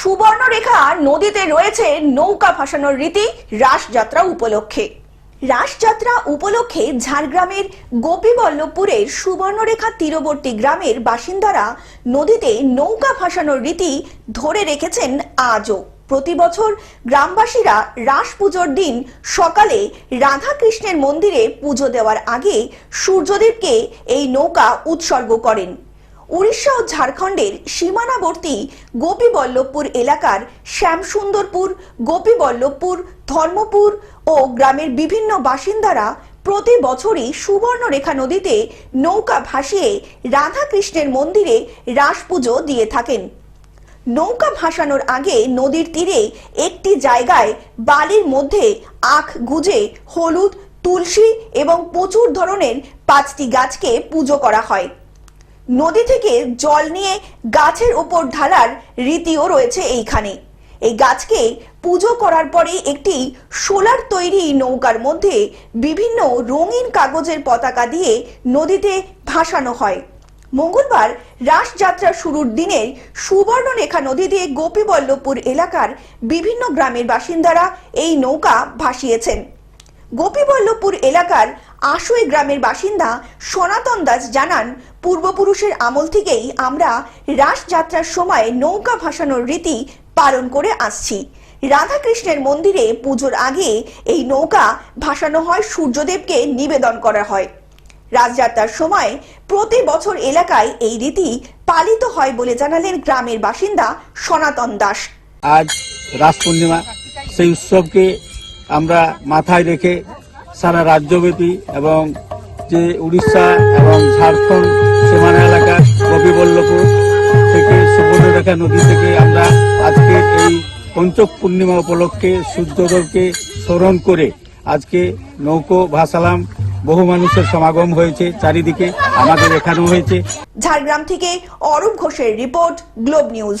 সুবর্ণরেখা নদীতে রয়েছে নৌকা ভাসানোর রীতি রাসযাত্রা উপলক্ষে। রাসযাত্রা উপলক্ষে ঝাড়গ্রামের গোপীবল্লভপুরের সুবর্ণরেখা তীরবর্তী গ্রামের বাসিন্দারা নদীতে নৌকা ভাসানোর রীতি ধরে রেখেছেন আজও। প্রতি বছর গ্রামবাসীরা রাস পুজোর দিন সকালে রাধাকৃষ্ণের মন্দিরে পুজো দেওয়ার আগে সূর্যদেবকে এই নৌকা উৎসর্গ করেন। উড়িষ্যা ও ঝাড়খণ্ডের সীমানাবর্তী গোপীবল্লভপুর এলাকার শ্যামসুন্দরপুর, গোপীবল্লভপুর, ধর্মপুর ও গ্রামের বিভিন্ন বাসিন্দারা প্রতি বছরই সুবর্ণরেখা নদীতে নৌকা ভাসিয়ে রাধাকৃষ্ণের মন্দিরে রাস পুজো দিয়ে থাকেন। নৌকা ভাসানোর আগে নদীর তীরে একটি জায়গায় বালির মধ্যে আখ গুজে হলুদ, তুলসী এবং প্রচুর ধরনের পাঁচটি গাছকে পুজো করা হয়। নদী থেকে জল নিয়ে গাছের ওপর ঢালার রীতিও রয়েছে এইখানে। এই গাছকে পুজো করার পরে একটি সোলার তৈরি নৌকার মধ্যে বিভিন্ন রঙিন কাগজের পতাকা দিয়ে নদীতে ভাসানো হয়। মঙ্গলবার রাসযাত্রা শুরুর দিনের সুবর্ণরেখা নদী দিয়ে গোপীবল্লভপুর এলাকার বিভিন্ন গ্রামের বাসিন্দারা এই নৌকা ভাসিয়েছেন। গোপীবল্লভপুর এলাকার আশুই গ্রামের বাসিন্দা সনাতন দাস জানান, পূর্বপুরুষের আমল থেকেই আমরা রাসযাত্রার সময় নৌকা ভাসানোর রীতি পালন করে আসছি। রাধাকৃষ্ণের মন্দিরে পুজোর আগে এই নৌকা ভাসানো হয় সূর্যদেবকে নিবেদন করা হয়। রাজযাত্রার সময় প্রতি বছর এলাকায় এই রীতি পালিত হয় বলে জানালেন গ্রামের বাসিন্দা সনাতন দাস। আজ রাস পূর্ণিমা, সেই উৎসবকে আমরা মাথায় রেখে সারা রাজ্যব্যাপী এবং যে উড়িষ্যা এবং ঝাড়খণ্ড সীমানা এলাকা গোপীবল্লভপুর থেকে, সুবর্ণরেখা নদী থেকে আমরা আজকে এই পঞ্চক পূর্ণিমা উপলক্ষে সূর্যদেবকে স্মরণ করে আজকে নৌকো ভাসালাম বহু মানুষের সমাগম হয়েছে চারিদিকে, আমাদের এখানেও হয়েছে। ঝাড়গ্রাম থেকে অরূপ ঘোষের রিপোর্ট, গ্লোব নিউজ।